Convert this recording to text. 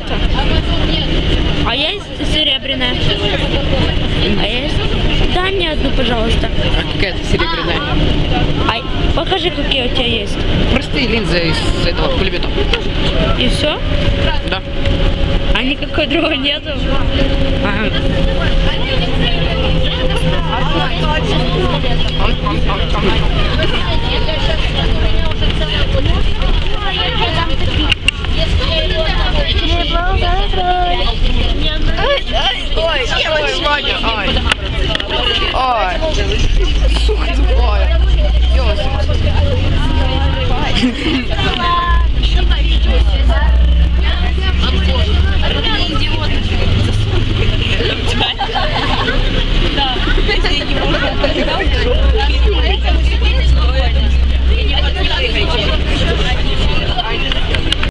это. А есть серебряная? А есть? Дай мне одну, пожалуйста. А какая ты серебряная? А, а, покажи, какие у тебя есть. Простые линзы из этого пулемета. И все? Да. А никакой другой нету? Ага. Ой. Сука тупая. Ёлки.